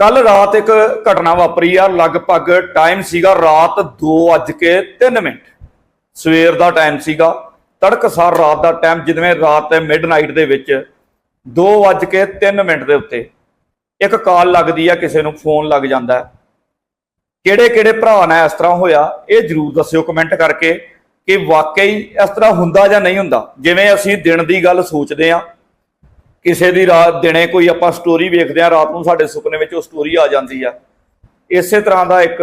ਕੱਲ ਰਾਤ ਇੱਕ ਘਟਨਾ ਵਾਪਰੀ ਆ, ਲਗਭਗ ਟਾਈਮ ਸੀਗਾ ਰਾਤ 2:03 ਮਿੰਟ। ਸਵੇਰ ਦਾ ਟਾਈਮ ਸੀਗਾ, ਤੜਕਸਾਰ ਰਾਤ ਦਾ ਟਾਈਮ ਜਿਵੇਂ ਰਾਤ ਹੈ ਮਿਡਨਾਈਟ ਦੇ ਵਿੱਚ 2:03 ਮਿੰਟ ਦੇ ਉੱਤੇ ਇੱਕ ਕਾਲ ਲੱਗਦੀ ਆ, ਕਿਸੇ ਨੂੰ ਫੋਨ ਲੱਗ ਜਾਂਦਾ ਕਿਹੜੇ ਕਿਹੜੇ ਭਰਾ ਨਾਲ ਇਸ ਤਰ੍ਹਾਂ ਹੋਇਆ, ਇਹ ਜਰੂਰ ਦੱਸਿਓ ਕਮੈਂਟ ਕਰਕੇ ਕਿ ਵਾਕਈ ਇਸ ਤਰ੍ਹਾਂ ਹੁੰਦਾ ਜਾਂ ਨਹੀਂ ਹੁੰਦਾ। ਜਿਵੇਂ ਅਸੀਂ ਦਿਨ ਦੀ ਗੱਲ ਸੋਚਦੇ ਆ ਕਿਸੇ ਦੀ ਰਾਤ ਦਿਨੇ ਕੋਈ ਆਪਾਂ ਸਟੋਰੀ ਵੇਖਦੇ ਆ ਰਾਤ ਨੂੰ ਸਾਡੇ ਸੁਪਨੇ ਵਿੱਚ ਉਹ ਸਟੋਰੀ ਆ ਜਾਂਦੀ ਆ। ਇਸੇ ਤਰ੍ਹਾਂ ਦਾ ਇੱਕ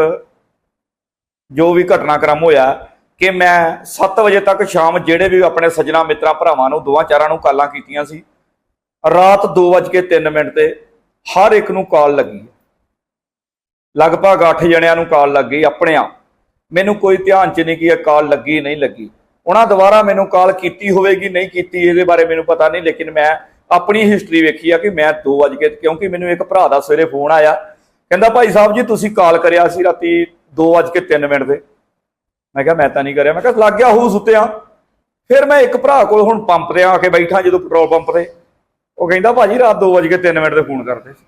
ਜੋ ਵੀ ਘਟਨਾਕ੍ਰਮ ਹੋਇਆ ਕਿ ਮੈਂ 7 ਵਜੇ ਤੱਕ ਸ਼ਾਮ ਜਿਹੜੇ ਵੀ ਆਪਣੇ ਸੱਜਣਾ ਮਿੱਤਰਾਂ ਭਰਾਵਾਂ ਨੂੰ, ਦੋਵਾਂ ਚਾਰਾਂ ਨੂੰ ਕਾਲਾਂ ਕੀਤੀਆਂ ਸੀ, ਰਾਤ 2:03 ਮਿੰਟ ਤੇ ਹਰ ਇੱਕ ਨੂੰ ਕਾਲ ਲੱਗੀ। ਲਗਭਗ 8 ਜਣਿਆਂ ਨੂੰ ਕਾਲ ਲੱਗੀ ਆਪਣੇ ਆਪ ਮੈਨੂੰ ਕੋਈ ਧਿਆਨ ਚ ਨਹੀਂ ਕਿ ਇਹ ਕਾਲ ਲੱਗੀ, ਨਹੀਂ ਲੱਗੀ। ਉਹਨਾਂ ਦੁਬਾਰਾ ਮੈਨੂੰ ਕਾਲ ਕੀਤੀ ਹੋਵੇਗੀ, ਨਹੀਂ ਕੀਤੀ, ਇਹਦੇ ਬਾਰੇ ਮੈਨੂੰ ਪਤਾ ਨਹੀਂ, ਲੇਕਿਨ ਮੈਂ ਆਪਣੀ ਹਿਸਟਰੀ ਵੇਖੀ ਆ ਕਿ ਮੈਂ 2 ਵਜੇ ਕਿਉਂਕਿ ਮੈਨੂੰ ਇੱਕ ਭਰਾ ਦਾ ਸਵੇਰੇ ਫੋਨ ਆਇਆ। ਕਹਿੰਦਾ, ਭਾਈ ਸਾਹਿਬ ਜੀ, ਤੁਸੀਂ ਕਾਲ ਕਰਿਆ ਸੀ ਰਾਤੀ 2:03 ਮਿੰਟ ਦੇ। ਮੈਂ ਕਿਹਾ, ਮੈਂ ਤਾਂ ਨਹੀਂ ਕਰਿਆ। ਮੈਂ ਕਿਹਾ, ਲੱਗ ਗਿਆ ਹੂ ਸੁੱਤਿਆ। ਫਿਰ ਮੈਂ ਇੱਕ ਭਰਾ ਕੋਲ ਹੁਣ ਪੰਪ ਤੇ ਆ ਕੇ ਬੈਠਾ ਜਦੋਂ ਪੈਟਰੋਲ ਪੰਪ ਤੇ। ਉਹ ਕਹਿੰਦਾ, ਭਾਜੀ, ਰਾਤ 2:03 ਮਿੰਟ ਤੇ ਫੋਨ ਕਰਦੇ ਸੀ।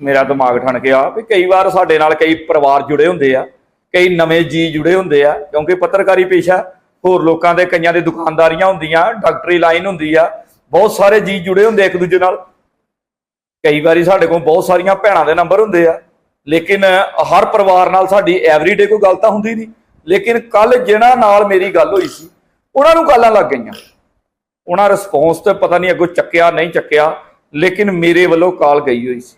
ਮੇਰਾ ਦਿਮਾਗ ਠਣ ਗਿਆ ਵੀ ਕਈ ਵਾਰ ਸਾਡੇ ਨਾਲ ਕਈ ਪਰਿਵਾਰ ਜੁੜੇ ਹੁੰਦੇ ਆ, ਕਈ ਨਵੇਂ ਜੀ ਜੁੜੇ ਹੁੰਦੇ ਆ, ਕਿਉਂਕਿ ਪੱਤਰਕਾਰੀ ਪੇਸ਼ਾ ਹੋਰ ਲੋਕਾਂ ਦੇ, ਕਈਆਂ ਦੇ ਦੁਕਾਨਦਾਰੀਆਂ ਹੁੰਦੀਆਂ, ਡਾਕਟਰੀ ਲਾਈਨ ਹੁੰਦੀ ਆ ਬਹੁਤ ਸਾਰੇ ਜੀ ਜੁੜੇ ਹੁੰਦੇ ਇੱਕ ਦੂਜੇ ਨਾਲ। ਕਈ ਵਾਰੀ ਸਾਡੇ ਕੋਲ ਬਹੁਤ ਸਾਰੀਆਂ ਭੈਣਾਂ ਦੇ ਨੰਬਰ ਹੁੰਦੇ ਆ। ਲੇਕਿਨ ਹਰ ਪਰਿਵਾਰ ਨਾਲ ਸਾਡੀ ਐਵਰੀਡੇ ਕੋਈ ਗੱਲ ਤਾਂ ਹੁੰਦੀ ਨਹੀਂ। ਲੇਕਿਨ ਕੱਲ ਜਿਹਨਾਂ ਨਾਲ ਮੇਰੀ ਗੱਲ ਹੋਈ ਸੀ, ਉਹਨਾਂ ਨੂੰ ਕਾਲਾਂ ਲੱਗ ਗਈਆਂ। ਉਹਨਾਂ ਰਿਸਪੌਂਸ ਤੇ ਪਤਾ ਨਹੀਂ ਅੱਗੋਂ ਚੱਕਿਆ, ਨਹੀਂ ਚੱਕਿਆ। ਲੇਕਿਨ ਮੇਰੇ ਵੱਲੋਂ ਕਾਲ ਗਈ ਹੋਈ ਸੀ।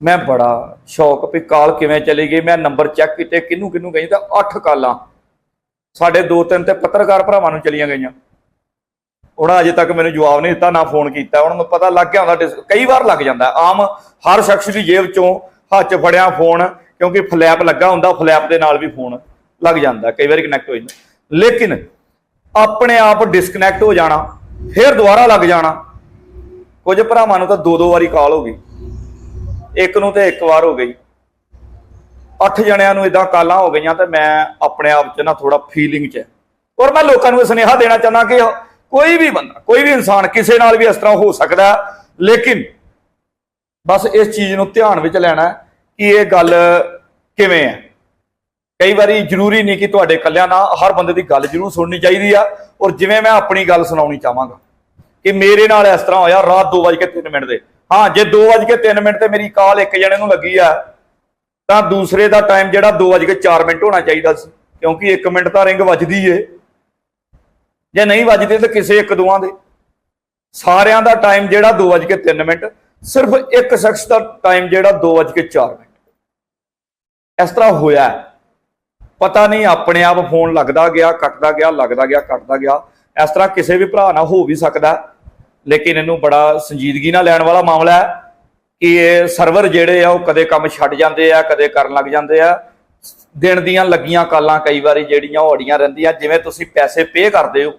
ਮੈਂ ਬੜਾ ਸ਼ੌਕ ਵੀ ਕਾਲ ਕਿਵੇਂ ਚਲੀ ਗਈ, ਮੈਂ ਨੰਬਰ ਚੈੱਕ ਕੀਤੇ ਕਿਹਨੂੰ ਕਿਹਨੂੰ ਗਈ ਤਾਂ 8 ਕਾਲਾਂ। ਸਾਡੇ ਦੋ ਤਿੰਨ ਤੇ ਪੱਤਰਕਾਰ ਭਰਾਵਾਂ ਨੂੰ ਚਲੀਆਂ ਗਈਆਂ। ਉਹਨਾਂ ਅਜੇ ਤੱਕ ਮੈਨੂੰ ਜਵਾਬ ਨਹੀਂ ਦਿੱਤਾ, ਨਾ ਫੋਨ ਕੀਤਾ। ਉਹਨਾਂ ਨੂੰ ਪਤਾ ਲੱਗ ਗਿਆ ਹੁੰਦਾ ਕਈ ਵਾਰ ਲੱਗ ਜਾਂਦਾ। ਆਮ ਹਰ ਸ਼ਖਸ ਦੀ ਜੇਬ ਚੋਂ ਹੱਥ ਫੜਿਆ ਫੋਨ, ਕਿਉਂਕਿ ਫਲੈਪ ਲੱਗਾ ਹੁੰਦਾ ਫਲੈਪ ਦੇ ਨਾਲ ਵੀ ਫੋਨ ਲੱਗ ਜਾਂਦਾ। ਕਈ ਵਾਰੀ ਕਨੈਕਟ ਹੋ ਜਾਂਦਾ। ਲੇਕਿਨ ਆਪਣੇ ਆਪ ਡਿਸਕਨੈਕਟ ਹੋ ਜਾਣਾ, ਫਿਰ ਦੁਬਾਰਾ ਲੱਗ ਜਾਣਾ, ਕੁਝ ਭਰਾਵਾਂ ਨੂੰ ਤਾਂ ਦੋ ਦੋ ਵਾਰੀ ਕਾਲ ਹੋ ਗਈ। ਇੱਕ ਨੂੰ ਤੇ ਇੱਕ ਵਾਰ ਹੋ ਗਈ। ਅੱਠ ਜਣਿਆਂ ਨੂੰ ਇਦਾਂ ਕਾਲਾਂ ਹੋ ਗਈਆਂ ਤੇ ਮੈਂ ਆਪਣੇ ਆਪ 'ਚ ਨਾ ਥੋੜਾ ਫੀਲਿੰਗ 'ਚ। ਹੈ। ਔਰ ਮੈਂ ਲੋਕਾਂ ਨੂੰ ਇਹ ਸੁਨੇਹਾ ਦੇਣਾ ਚਾਹੁੰਦਾ ਕਿ ਕੋਈ ਵੀ ਬੰਦਾ, ਕੋਈ ਵੀ ਇਨਸਾਨ ਕਿਸੇ ਨਾਲ ਵੀ ਇਸ ਤਰ੍ਹਾਂ ਹੋ ਸਕਦਾ ਲੇਕਿਨ ਬਸ ਇਸ ਚੀਜ਼ ਨੂੰ ਧਿਆਨ ਵਿੱਚ ਲੈਣਾ ਕਿ ਇਹ ਗੱਲ ਕਿਵੇਂ ਹੈ। ਕਈ ਵਾਰੀ ਜ਼ਰੂਰੀ ਨਹੀਂ ਕਿ ਤੁਹਾਡੇ ਕੱਲਿਆਂ ਨਾਲ ਹਰ ਬੰਦੇ ਦੀ ਗੱਲ ਜ਼ਰੂਰ ਸੁਣਨੀ ਚਾਹੀਦੀ ਆ, ਔਰ ਜਿਵੇਂ ਮੈਂ ਆਪਣੀ ਗੱਲ ਸੁਣਾਉਣੀ ਚਾਹਾਂਗਾ ਕਿ ਮੇਰੇ ਨਾਲ ਇਸ ਤਰ੍ਹਾਂ ਹੋਇਆ, ਰਾਤ 2:03 ਮਿੰਟ ਦੇ। ਹਾਂ, ਜੇ 2:03 ਮਿੰਟ ਤੇ ਮੇਰੀ ਕਾਲ ਇੱਕ ਜਣੇ ਨੂੰ ਲੱਗੀ ਆ, ਤਾਂ ਦੂਸਰੇ ਦਾ ਟਾਈਮ ਜਿਹੜਾ 2:04 ਮਿੰਟ ਹੋਣਾ ਚਾਹੀਦਾ ਸੀ, ਕਿਉਂਕਿ 1 ਮਿੰਟ ਤਾਂ ਰਿੰਗ ਵੱਜਦੀ ਏ। ਜੇ ਨਹੀਂ ਵੱਜਦੇ ਤਾਂ ਕਿਸੇ ਇੱਕ ਦੋਵਾਂ ਦੇ। ਸਾਰਿਆਂ ਦਾ ਟਾਈਮ ਜਿਹੜਾ 2:03 ਮਿੰਟ, ਸਿਰਫ ਇੱਕ ਸ਼ਖਸ ਦਾ ਟਾਈਮ ਜਿਹੜਾ 2:04 ਮਿੰਟ। ਇਸ ਤਰ੍ਹਾਂ ਹੋਇਆ ਪਤਾ ਨਹੀਂ ਆਪਣੇ ਆਪ ਫੋਨ ਲੱਗਦਾ ਗਿਆ, ਕੱਟਦਾ ਗਿਆ, ਲੱਗਦਾ ਗਿਆ, ਕੱਟਦਾ ਗਿਆ। ਇਸ ਤਰ੍ਹਾਂ ਕਿਸੇ ਵੀ ਭਰਾ ਨਾਲ ਹੋ ਵੀ ਸਕਦਾ ਲੇਕਿਨ ਇਹਨੂੰ ਬੜਾ ਸੰਜੀਦਗੀ ਨਾਲ ਲੈਣ ਵਾਲਾ ਮਾਮਲਾ ਹੈ ਕਿ ਇਹ ਸਰਵਰ ਜਿਹੜੇ ਆ ਉਹ ਕਦੇ ਕੰਮ ਛੱਡ ਜਾਂਦੇ ਆ, ਕਦੇ ਕਰਨ ਲੱਗ ਜਾਂਦੇ ਆ। ਦਿਨ ਦੀਆਂ ਲੱਗੀਆਂ ਕਾਲਾਂ ਕਈ ਵਾਰੀ ਜਿਹੜੀਆਂ ਉਹ ਅੜੀਆਂ ਰਹਿੰਦੀਆਂ। ਜਿਵੇਂ ਤੁਸੀਂ ਪੈਸੇ ਪੇ ਕਰਦੇ ਹੋ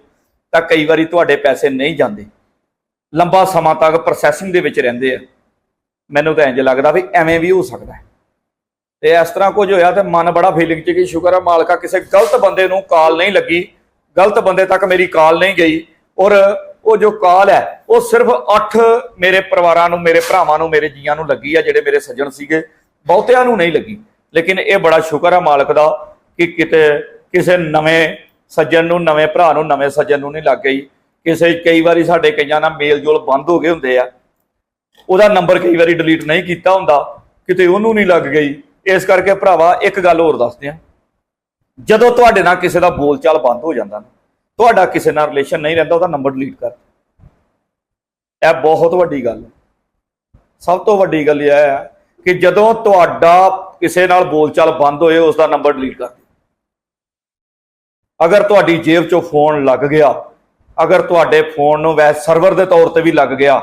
ਤਾਂ ਕਈ ਵਾਰੀ ਤੁਹਾਡੇ ਪੈਸੇ ਨਹੀਂ ਜਾਂਦੇ। ਲੰਬਾ ਸਮਾਂ ਤੱਕ ਪ੍ਰੋਸੈਸਿੰਗ ਦੇ ਵਿੱਚ ਰਹਿੰਦੇ ਆ। ਮੈਨੂੰ ਤਾਂ ਇੰਜ ਲੱਗਦਾ ਵੀ ਐਵੇਂ ਵੀ ਹੋ ਸਕਦਾ ਹੈ। ਤੇ ਇਸ ਤਰ੍ਹਾਂ ਕੁਝ ਹੋਇਆ ਤੇ ਮਨ ਬੜਾ ਫੀਲਿੰਗ ਚ ਕਿ ਸ਼ੁਕਰ ਹੈ ਮਾਲਕਾ ਕਿਸੇ ਗਲਤ ਬੰਦੇ ਨੂੰ ਕਾਲ ਨਹੀਂ ਲੱਗੀ। ਗਲਤ ਬੰਦੇ ਤੱਕ ਮੇਰੀ ਕਾਲ ਨਹੀਂ ਗਈ। ਔਰ ਉਹ ਜੋ ਕਾਲ ਹੈ, ਉਹ ਸਿਰਫ 8 ਮੇਰੇ ਪਰਿਵਾਰਾਂ ਨੂੰ, ਮੇਰੇ ਭਰਾਵਾਂ ਨੂੰ, ਮੇਰੇ ਜੀਆਂ ਨੂੰ ਲੱਗੀ ਆ, ਜਿਹੜੇ ਮੇਰੇ ਸੱਜਣ ਸੀਗੇ। ਬਹੁਤਿਆਂ ਨੂੰ ਨਹੀਂ ਲੱਗੀ। ਲੇਕਿਨ ਇਹ ਬੜਾ ਸ਼ੁਕਰ ਹੈ ਮਾਲਕ ਦਾ ਕਿ ਕਿਤੇ ਕਿਸੇ ਨਵੇਂ ਸੱਜਣ ਨੂੰ, ਨਵੇਂ ਭਰਾ ਨੂੰ, ਨਵੇਂ ਸੱਜਣ ਨੂੰ ਨਹੀਂ ਲੱਗ ਗਈ। ਕਿਸੇ, ਕਈ ਵਾਰੀ ਸਾਡੇ ਕਈਆਂ ਨਾਲ ਮੇਲ ਜੋਲ ਬੰਦ ਹੋ ਗਏ ਹੁੰਦੇ ਆ। ਉਹਦਾ ਨੰਬਰ ਕਈ ਵਾਰੀ ਡਿਲੀਟ ਨਹੀਂ ਕੀਤਾ ਹੁੰਦਾ। ਕਿਤੇ ਉਹਨੂੰ ਨਹੀਂ ਲੱਗ ਗਈ। ਇਸ ਕਰਕੇ ਭਰਾਵਾ, ਇੱਕ ਗੱਲ ਹੋਰ ਦੱਸਦੇ ਆ ਜਦੋਂ ਤੁਹਾਡੇ ਨਾਲ ਕਿਸੇ ਦਾ ਬੋਲਚਾਲ ਬੰਦ ਹੋ ਜਾਂਦਾ ਨਾ, ਤੁਹਾਡਾ ਕਿਸੇ ਨਾਲ ਰਿਲੇਸ਼ਨ ਨਹੀਂ ਰਹਿੰਦਾ, ਉਹਦਾ ਨੰਬਰ ਡਿਲੀਟ ਕਰ ਇਹ ਬਹੁਤ ਵੱਡੀ ਗੱਲ ਹੈ। ਸਭ ਤੋਂ ਵੱਡੀ ਗੱਲ ਇਹ ਹੈ ਕਿ ਜਦੋਂ ਤੁਹਾਡਾ ਕਿਸੇ ਨਾਲ ਬੋਲਚਾਲ ਬੰਦ ਹੋਏ, ਉਸ ਦਾ ਨੰਬਰ ਡਿਲੀਟ ਕਰ ਅਗਰ ਤੁਹਾਡੀ ਜੇਬ 'ਚੋਂ ਫੋਨ ਲੱਗ ਗਿਆ, ਅਗਰ ਤੁਹਾਡੇ ਫੋਨ ਨੂੰ ਵੈਸੇ ਸਰਵਰ ਦੇ ਤੌਰ ਤੇ ਵੀ ਲੱਗ ਗਿਆ,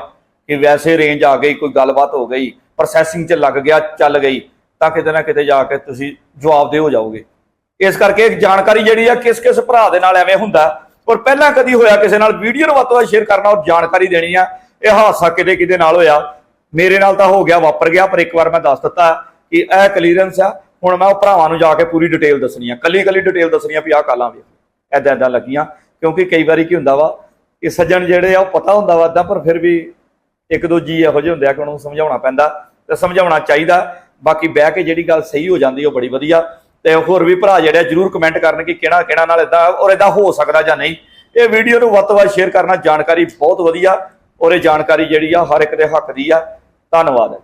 ਕਿ ਵੈਸੇ ਰੇਂਜ ਆ ਗਈ, ਕੋਈ ਗੱਲਬਾਤ ਹੋ ਗਈ ਪ੍ਰੋਸੈਸਿੰਗ 'ਚ ਲੱਗ ਗਿਆ, ਚੱਲ ਗਈ, ਤਾਂ ਕਿਤੇ ਨਾ ਕਿਤੇ ਜਾ ਕੇ ਤੁਸੀਂ ਜਵਾਬਦੇ ਹੋ ਜਾਓਗੇ। ਇਸ ਕਰਕੇ ਜਾਣਕਾਰੀ ਜਿਹੜੀ ਆ, ਕਿਸ ਕਿਸ ਭਰਾ ਦੇ ਨਾਲ ਐਵੇਂ ਹੁੰਦਾ। ਔਰ ਪਹਿਲਾਂ ਕਦੀ ਹੋਇਆ ਕਿਸੇ ਨਾਲ, ਵੀਡੀਓ ਨੂੰ ਵੱਧ ਤੋਂ ਵੱਧ ਸ਼ੇਅਰ ਕਰਨਾ ਔਰ ਜਾਣਕਾਰੀ ਦੇਣੀ ਆ। ਇਹ ਹਾਦਸਾ ਕਿਤੇ ਕਿਤੇ ਨਾਲ ਹੋਇਆ। ਮੇਰੇ ਨਾਲ ਤਾਂ ਹੋ ਗਿਆ, ਵਾਪਰ ਗਿਆ, ਪਰ ਇੱਕ ਵਾਰ ਮੈਂ ਦੱਸ ਦਿੱਤਾ ਕਿ ਇਹ ਕਲੀਅਰੈਂਸ ਆ। ਹੁਣ ਮੈਂ ਉਹ ਭਰਾਵਾਂ ਨੂੰ ਜਾ ਕੇ ਪੂਰੀ ਡਿਟੇਲ ਦੱਸਣੀ ਆ। ਕੱਲੀ ਕੱਲੀ ਡਿਟੇਲ ਦੱਸਣੀ ਆ ਵੀ ਆਹ ਕਾਲਾਂ ਵੀ ਐਦਾਂ ਐਦਾਂ ਲੱਗੀਆਂ। ਕਿਉਂਕਿ ਕਈ ਵਾਰੀ ਕੀ ਹੁੰਦਾ ਵਾ ਕਿ ਸੱਜਣ ਜਿਹੜੇ ਆ ਉਹ ਪਤਾ ਹੁੰਦਾ ਵਾ ਏਦਾਂ, ਪਰ ਫਿਰ ਵੀ ਇੱਕ ਦੋ ਜੀ ਇਹੋ ਜਿਹੇ ਹੁੰਦੇ ਆ ਕਿ ਉਹਨਾਂ ਨੂੰ ਸਮਝਾਉਣਾ ਪੈਂਦਾ ਤੇ ਸਮਝਾਉਣਾ ਚਾਹੀਦਾ। ਬਾਕੀ ਬਹਿ ਕੇ ਜਿਹੜੀ ਗੱਲ ਸਹੀ ਹੋ ਜਾਂਦੀ ਉਹ ਬੜੀ ਵਧੀਆ। ਤੇ ਹੋਰ ਵੀ ਭਰਾ ਜਿਹੜੇ ਆ, ਜਰੂਰ ਕਮੈਂਟ ਕਰਨ ਕਿ ਕਿਹੜਾ ਕਿਹੜਾ ਨਾਲ ਇਦਾਂ ਔਰ ਇਦਾਂ ਹੋ ਸਕਦਾ ਜਾਂ ਨਹੀਂ। ਇਹ ਵੀਡੀਓ ਨੂੰ ਵੱਧ ਤੋਂ ਵੱਧ ਸ਼ੇਅਰ ਕਰਨਾ ਜਾਣਕਾਰੀ ਬਹੁਤ ਵਧੀਆ ਔਰ ਇਹ ਜਾਣਕਾਰੀ ਜਿਹੜੀ ਆ ਹਰ ਇੱਕ ਦੇ ਹੱਕ ਦੀ ਆ। ਧੰਨਵਾਦ।